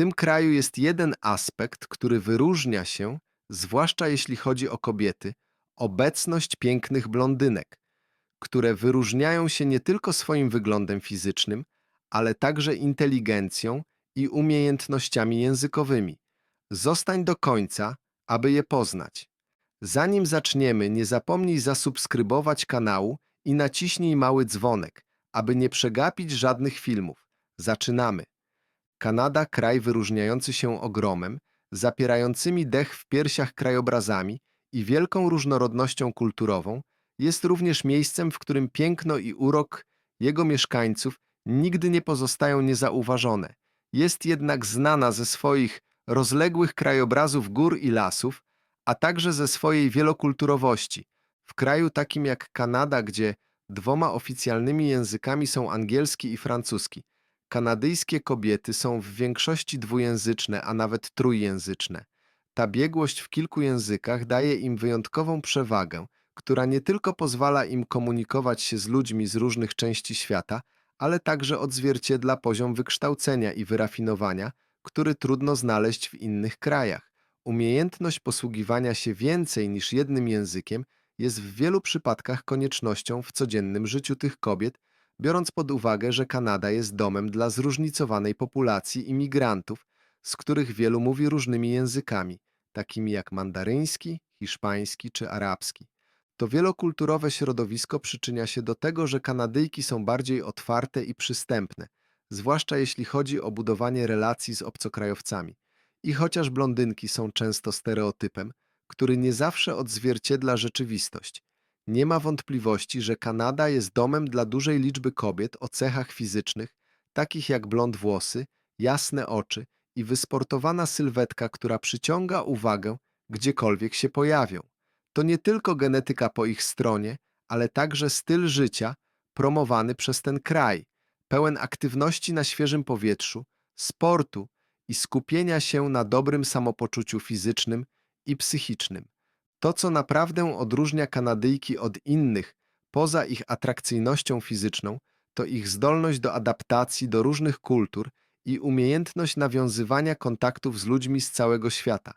tym kraju jest jeden aspekt, który wyróżnia się, zwłaszcza jeśli chodzi o kobiety, obecność pięknych blondynek, które wyróżniają się nie tylko swoim wyglądem fizycznym, ale także inteligencją i umiejętnościami językowymi. Zostań do końca, aby je poznać. Zanim zaczniemy, nie zapomnij zasubskrybować kanału i naciśnij mały dzwonek, aby nie przegapić żadnych filmów. Zaczynamy. Kanada, kraj wyróżniający się ogromem, zapierającymi dech w piersiach krajobrazami i wielką różnorodnością kulturową, jest również miejscem, w którym piękno i urok jego mieszkańców nigdy nie pozostają niezauważone. Jest jednak znana ze swoich rozległych krajobrazów gór i lasów, a także ze swojej wielokulturowości. W kraju takim jak Kanada, gdzie dwoma oficjalnymi językami są angielski i francuski, kanadyjskie kobiety są w większości dwujęzyczne, a nawet trójjęzyczne. Ta biegłość w kilku językach daje im wyjątkową przewagę, która nie tylko pozwala im komunikować się z ludźmi z różnych części świata, ale także odzwierciedla poziom wykształcenia i wyrafinowania, który trudno znaleźć w innych krajach. Umiejętność posługiwania się więcej niż jednym językiem jest w wielu przypadkach koniecznością w codziennym życiu tych kobiet, biorąc pod uwagę, że Kanada jest domem dla zróżnicowanej populacji imigrantów, z których wielu mówi różnymi językami, takimi jak mandaryński, hiszpański czy arabski. To wielokulturowe środowisko przyczynia się do tego, że Kanadyjki są bardziej otwarte i przystępne, zwłaszcza jeśli chodzi o budowanie relacji z obcokrajowcami. I chociaż blondynki są często stereotypem, który nie zawsze odzwierciedla rzeczywistość, nie ma wątpliwości, że Kanada jest domem dla dużej liczby kobiet o cechach fizycznych, takich jak blond włosy, jasne oczy i wysportowana sylwetka, która przyciąga uwagę gdziekolwiek się pojawią. To nie tylko genetyka po ich stronie, ale także styl życia promowany przez ten kraj, pełen aktywności na świeżym powietrzu, sportu i skupienia się na dobrym samopoczuciu fizycznym i psychicznym. To, co naprawdę odróżnia Kanadyjki od innych, poza ich atrakcyjnością fizyczną, to ich zdolność do adaptacji do różnych kultur i umiejętność nawiązywania kontaktów z ludźmi z całego świata.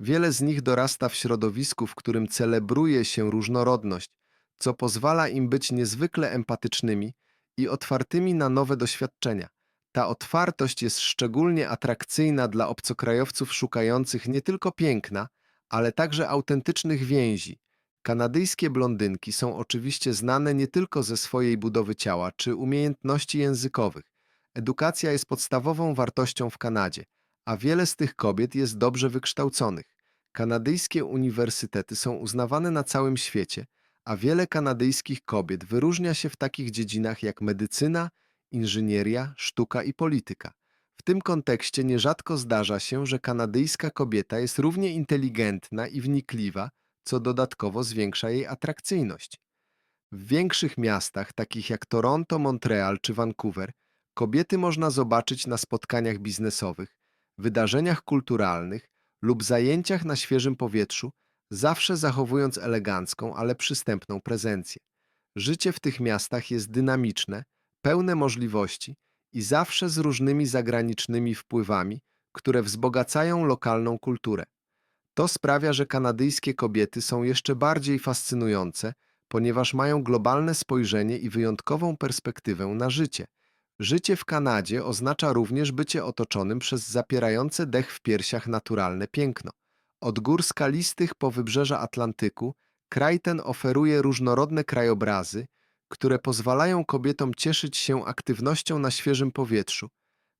Wiele z nich dorasta w środowisku, w którym celebruje się różnorodność, co pozwala im być niezwykle empatycznymi i otwartymi na nowe doświadczenia. Ta otwartość jest szczególnie atrakcyjna dla obcokrajowców szukających nie tylko piękna, ale także autentycznych więzi. Kanadyjskie blondynki są oczywiście znane nie tylko ze swojej budowy ciała czy umiejętności językowych. Edukacja jest podstawową wartością w Kanadzie, a wiele z tych kobiet jest dobrze wykształconych. Kanadyjskie uniwersytety są uznawane na całym świecie, a wiele kanadyjskich kobiet wyróżnia się w takich dziedzinach jak medycyna, inżynieria, sztuka i polityka. W tym kontekście nierzadko zdarza się, że kanadyjska kobieta jest równie inteligentna i wnikliwa, co dodatkowo zwiększa jej atrakcyjność. W większych miastach, takich jak Toronto, Montreal czy Vancouver, kobiety można zobaczyć na spotkaniach biznesowych, wydarzeniach kulturalnych lub zajęciach na świeżym powietrzu, zawsze zachowując elegancką, ale przystępną prezencję. Życie w tych miastach jest dynamiczne, pełne możliwości i zawsze z różnymi zagranicznymi wpływami, które wzbogacają lokalną kulturę. To sprawia, że kanadyjskie kobiety są jeszcze bardziej fascynujące, ponieważ mają globalne spojrzenie i wyjątkową perspektywę na życie. Życie w Kanadzie oznacza również bycie otoczonym przez zapierające dech w piersiach naturalne piękno. Od gór skalistych po wybrzeża Atlantyku, kraj ten oferuje różnorodne krajobrazy, które pozwalają kobietom cieszyć się aktywnością na świeżym powietrzu,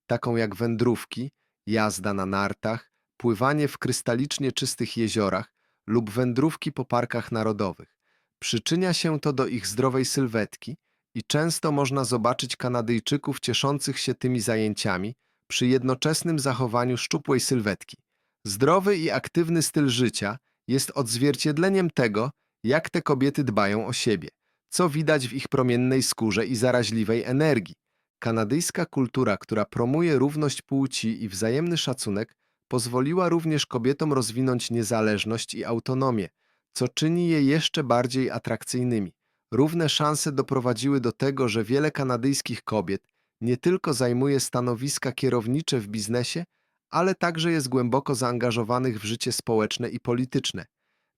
taką jak wędrówki, jazda na nartach, pływanie w krystalicznie czystych jeziorach lub wędrówki po parkach narodowych. Przyczynia się to do ich zdrowej sylwetki i często można zobaczyć Kanadyjczyków cieszących się tymi zajęciami przy jednoczesnym zachowaniu szczupłej sylwetki. Zdrowy i aktywny styl życia jest odzwierciedleniem tego, jak te kobiety dbają o siebie co widać w ich promiennej skórze i zaraźliwej energii. Kanadyjska kultura, która promuje równość płci i wzajemny szacunek, pozwoliła również kobietom rozwinąć niezależność i autonomię, co czyni je jeszcze bardziej atrakcyjnymi. Równe szanse doprowadziły do tego, że wiele kanadyjskich kobiet nie tylko zajmuje stanowiska kierownicze w biznesie, ale także jest głęboko zaangażowanych w życie społeczne i polityczne.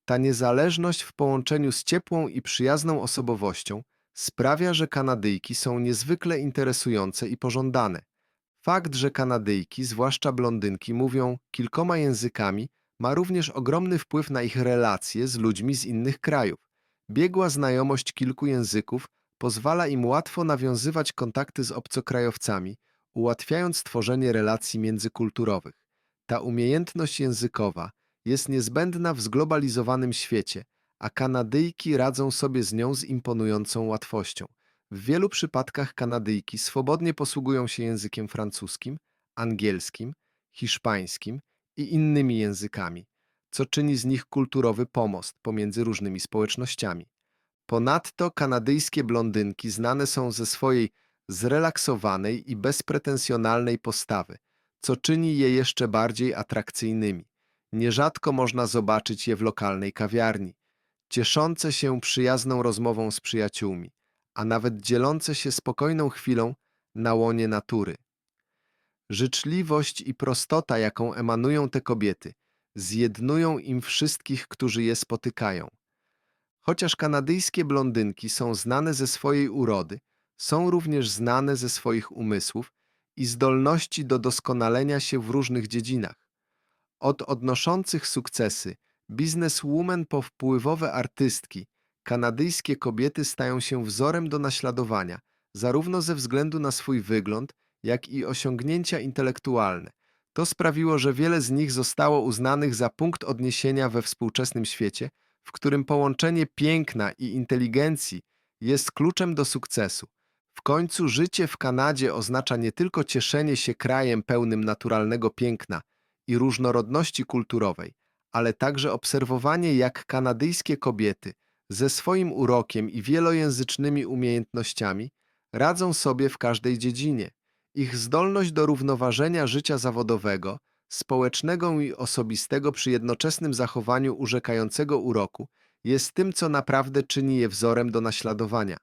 Ta niezależność w połączeniu z ciepłą i przyjazną osobowością sprawia, że Kanadyjki są niezwykle interesujące i pożądane. Fakt, że Kanadyjki, zwłaszcza blondynki, mówią kilkoma językami, ma również ogromny wpływ na ich relacje z ludźmi z innych krajów. Biegła znajomość kilku języków pozwala im łatwo nawiązywać kontakty z obcokrajowcami, ułatwiając tworzenie relacji międzykulturowych. Ta umiejętność językowa jest niezbędna w zglobalizowanym świecie, a Kanadyjki radzą sobie z nią z imponującą łatwością. W wielu przypadkach Kanadyjki swobodnie posługują się językiem francuskim, angielskim, hiszpańskim i innymi językami, co czyni z nich kulturowy pomost pomiędzy różnymi społecznościami. Ponadto kanadyjskie blondynki znane są ze swojej zrelaksowanej i bezpretensjonalnej postawy, co czyni je jeszcze bardziej atrakcyjnymi. Nierzadko można zobaczyć je w lokalnej kawiarni, cieszące się przyjazną rozmową z przyjaciółmi, a nawet dzielące się spokojną chwilą na łonie natury. Życzliwość i prostota, jaką emanują te kobiety, zjednują im wszystkich, którzy je spotykają. Chociaż kanadyjskie blondynki są znane ze swojej urody, są również znane ze swoich umysłów i zdolności do doskonalenia się w różnych dziedzinach. Od odnoszących sukcesy bizneswoman po wpływowe artystki, kanadyjskie kobiety stają się wzorem do naśladowania, zarówno ze względu na swój wygląd, jak i osiągnięcia intelektualne. To sprawiło, że wiele z nich zostało uznanych za punkt odniesienia we współczesnym świecie, w którym połączenie piękna i inteligencji jest kluczem do sukcesu. W końcu życie w Kanadzie oznacza nie tylko cieszenie się krajem pełnym naturalnego piękna i różnorodności kulturowej, ale także obserwowanie, jak kanadyjskie kobiety ze swoim urokiem i wielojęzycznymi umiejętnościami radzą sobie w każdej dziedzinie. Ich zdolność do równoważenia życia zawodowego, społecznego i osobistego przy jednoczesnym zachowaniu urzekającego uroku jest tym, co naprawdę czyni je wzorem do naśladowania.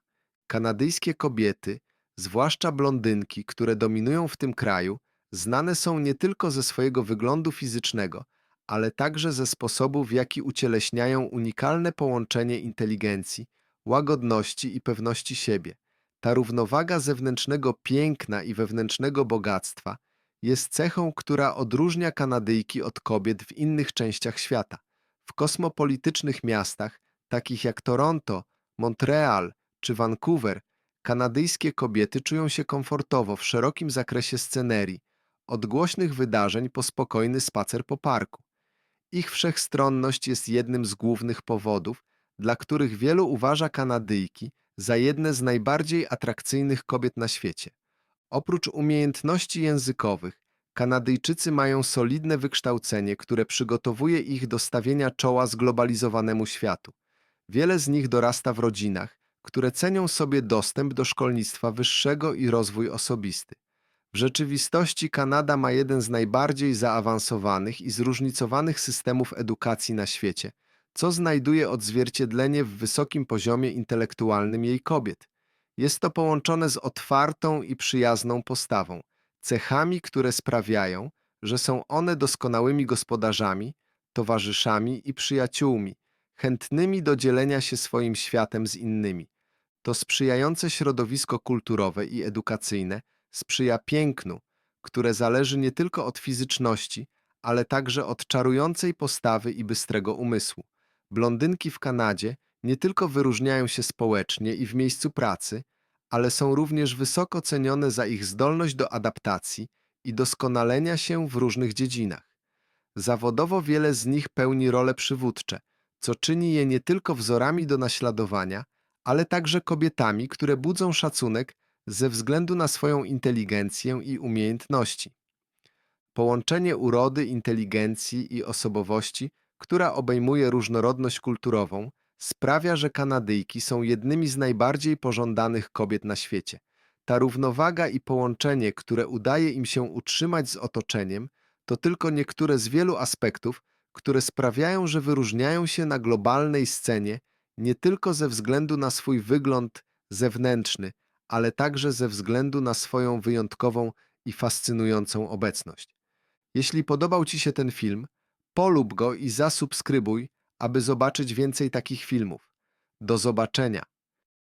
Kanadyjskie kobiety, zwłaszcza blondynki, które dominują w tym kraju, znane są nie tylko ze swojego wyglądu fizycznego, ale także ze sposobu, w jaki ucieleśniają unikalne połączenie inteligencji, łagodności i pewności siebie. Ta równowaga zewnętrznego piękna i wewnętrznego bogactwa jest cechą, która odróżnia Kanadyjki od kobiet w innych częściach świata. W kosmopolitycznych miastach, takich jak Toronto, Montreal czy Vancouver, kanadyjskie kobiety czują się komfortowo w szerokim zakresie scenerii, od głośnych wydarzeń po spokojny spacer po parku. Ich wszechstronność jest jednym z głównych powodów, dla których wielu uważa Kanadyjki za jedne z najbardziej atrakcyjnych kobiet na świecie. Oprócz umiejętności językowych, Kanadyjczycy mają solidne wykształcenie, które przygotowuje ich do stawienia czoła zglobalizowanemu światu. Wiele z nich dorasta w rodzinach, które cenią sobie dostęp do szkolnictwa wyższego i rozwój osobisty. W rzeczywistości Kanada ma jeden z najbardziej zaawansowanych i zróżnicowanych systemów edukacji na świecie, co znajduje odzwierciedlenie w wysokim poziomie intelektualnym jej kobiet. Jest to połączone z otwartą i przyjazną postawą, cechami, które sprawiają, że są one doskonałymi gospodarzami, towarzyszami i przyjaciółmi, chętnymi do dzielenia się swoim światem z innymi. To sprzyjające środowisko kulturowe i edukacyjne sprzyja pięknu, które zależy nie tylko od fizyczności, ale także od czarującej postawy i bystrego umysłu. Blondynki w Kanadzie nie tylko wyróżniają się społecznie i w miejscu pracy, ale są również wysoko cenione za ich zdolność do adaptacji i doskonalenia się w różnych dziedzinach. Zawodowo wiele z nich pełni role przywódcze, co czyni je nie tylko wzorami do naśladowania, ale także kobietami, które budzą szacunek ze względu na swoją inteligencję i umiejętności. Połączenie urody, inteligencji i osobowości, która obejmuje różnorodność kulturową, sprawia, że Kanadyjki są jednymi z najbardziej pożądanych kobiet na świecie. Ta równowaga i połączenie, które udaje im się utrzymać z otoczeniem, to tylko niektóre z wielu aspektów, które sprawiają, że wyróżniają się na globalnej scenie nie tylko ze względu na swój wygląd zewnętrzny, ale także ze względu na swoją wyjątkową i fascynującą obecność. Jeśli podobał Ci się ten film, polub go i zasubskrybuj, aby zobaczyć więcej takich filmów. Do zobaczenia.